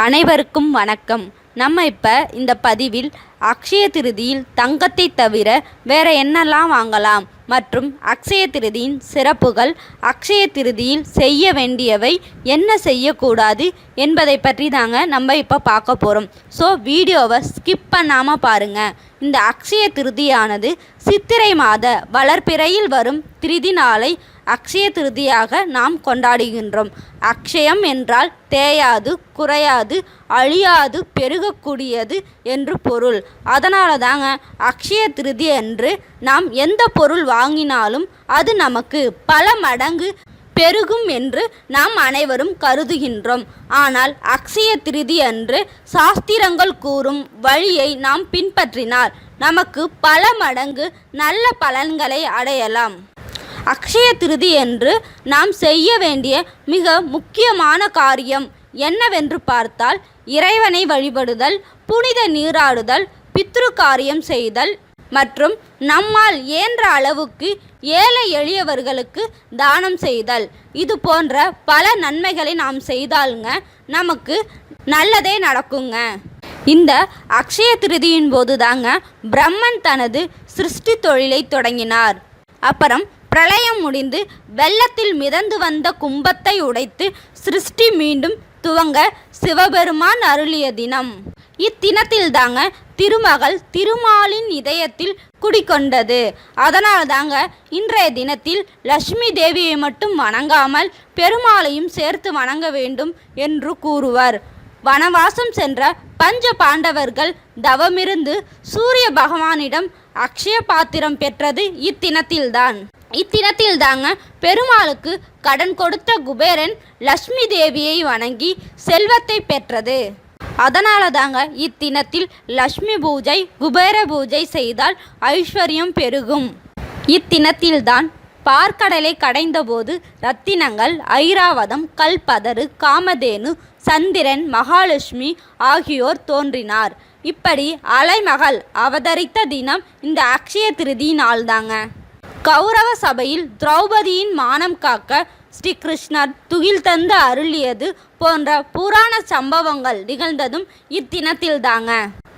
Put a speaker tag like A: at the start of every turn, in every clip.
A: அனைவருக்கும் வணக்கம். நம்ம இப்போ இந்த பதிவில் அக்ஷய திருதியில் தங்கத்தை தவிர வேற என்னெல்லாம் வாங்கலாம் மற்றும் அக்ஷய திருதியின் சிறப்புகள் அக்ஷய திருதியில் செய்ய வேண்டியவை என்ன செய்யக்கூடாது என்பதை பற்றி தாங்க நம்ம இப்போ பார்க்க போகிறோம் ஸோ வீடியோவை ஸ்கிப் பண்ணாமல் பாருங்கள் இந்த அக்ஷய திருதியானது சித்திரை மாத வளர்பிறையில் வரும் திருதி நாளை அக்ஷய திருதியாக நாம் கொண்டாடுகின்றோம். அக்ஷயம் என்றால் தேயாது குறையாது அழியாது பெருகக்கூடியது என்று பொருள். அதனால தாங்க அக்ஷய திருதி என்று நாம் எந்த பொருள் வாங்கினாலும் அது நமக்கு பல மடங்கு பெருகும் என்று நாம் அனைவரும் கருதுகின்றோம். ஆனால் அக்ஷய திருதி அன்று சாஸ்திரங்கள் கூறும் வழியை நாம் பின்பற்றினால் நமக்கு பல மடங்கு நல்ல பலன்களை அடையலாம். அக்ஷய திருதி என்று நாம் செய்ய வேண்டிய மிக முக்கியமான காரியம் என்னவென்று பார்த்தால் இறைவனை வழிபடுதல் புனித நீராடுதல் பித்ரு காரியம் செய்தல் மற்றும் நம்மால் இயன்ற அளவுக்கு ஏழை எளியவர்களுக்கு தானம் செய்தல். இது போன்ற பல நன்மைகளை நாம் செய்தாலுங்க நமக்கு நல்லதே நடக்குங்க. இந்த அக்ஷய திருதியின் போது தாங்க பிரம்மன் தனது சிருஷ்டி தொழிலை தொடங்கினார். அப்புறம் பிரளயம் முடிந்து வெள்ளத்தில் மிதந்து வந்த கும்பத்தை உடைத்து சிருஷ்டி மீண்டும் துவங்க சிவபெருமான் அருளிய தினம். இத்தினத்தில் தாங்க திருமகள் திருமாலின் இதயத்தில் குடிக்கொண்டது அதனால் தாங்க இன்றைய தினத்தில் லட்சுமி தேவியை மட்டும் வணங்காமல் பெருமாளையும் சேர்த்து வணங்க வேண்டும் என்று கூறுவர். வனவாசம் சென்ற பஞ்ச பாண்டவர்கள் தவமிருந்து சூரிய பகவானிடம் அக்ஷய பாத்திரம் பெற்றது இத்தினத்தில்தான். இத்தினத்தில் தாங்க பெருமாளுக்கு கடன் கொடுத்த குபேரன் லட்சுமி தேவியை வணங்கி செல்வத்தை பெற்றது. அதனால தாங்க இத்தினத்தில் லக்ஷ்மி பூஜை குபேர பூஜை செய்தால் ஐஸ்வர்யம் பெருகும். இத்தினத்தில்தான் பார்க்கடலை கடைந்தபோது ரத்தினங்கள் ஐராவதம் கல்பதரு காமதேனு சந்திரன் மகாலட்சுமி ஆகியோர் தோன்றினார். இப்படி அலைமகள் அவதரித்த தினம் இந்த அக்ஷய திருதி நாள்தாங்க கௌரவ சபையில் திரௌபதியின் மானம் காக்க ஸ்ரீ கிருஷ்ணர் துகில் தந்து அருளியது போன்ற புராண சம்பவங்கள் நிகழ்ந்ததும் இத்தினத்தில்தாங்க.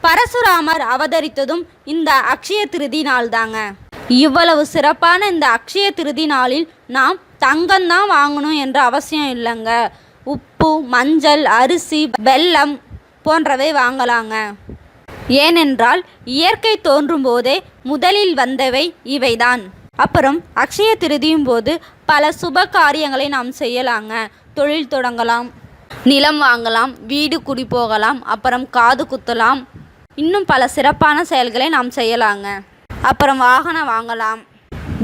A: பரசுராமர் அவதரித்ததும் இந்த அக்ஷய திருதி நாள்தாங்க. இவ்வளவு சிறப்பான இந்த அக்ஷய திருதி நாளில் நாம் தங்கம்தான் வாங்கணும் என்ற அவசியம் இல்லைங்க. உப்பு மஞ்சள் அரிசி வெல்லம் போன்றவை வாங்கலாங்க. ஏனென்றால் இயற்கை தோன்றும் போதே முதலில் வந்தவை இவைதான். அப்புறம் அக்ஷய திருதியும் போது பல சுப காரியங்களை நாம் செய்யலாங்க. தொழில் தொடங்கலாம் நிலம் வாங்கலாம் வீடு குடி போகலாம் அப்புறம் காது குத்தலாம். இன்னும் பல சிறப்பான செயல்களை நாம் செய்யலாங்க. அப்புறம் வாகனம் வாங்கலாம்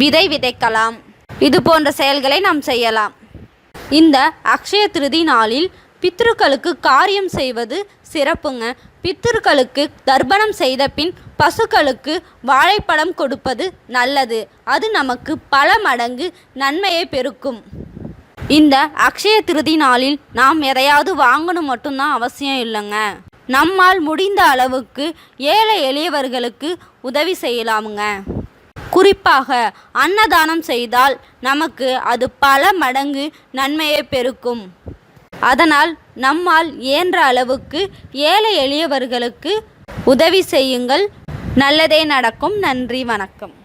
A: விதை விதைக்கலாம். இது போன்ற செயல்களை நாம் செய்யலாம். இந்த அக்ஷய திருதி நாளில் பித்ருக்களுக்கு காரியம் செய்வது சிறப்புங்க. பித்ருக்களுக்கு தர்ப்பணம் செய்த பின் பசுக்களுக்கு வாழைப்பழம் கொடுப்பது நல்லது. அது நமக்கு பல மடங்கு நன்மையை பெருக்கும். இந்த அக்ஷய திருதி நாளில் நாம் எதையாவது வாங்கணும் மட்டும்தான் அவசியம் இல்லைங்க. நம்மால் முடிந்த அளவுக்கு ஏழை எளியவர்களுக்கு உதவி செய்யலாமுங்க. குறிப்பாக அன்னதானம் செய்தால் நமக்கு அது பல மடங்கு நன்மையை பெருக்கும். அதனால் நம்மால் இயன்ற அளவுக்கு ஏழை எளியவர்களுக்கு உதவி செய்யுங்கள். நல்லதே நடக்கும். நன்றி. வணக்கம்.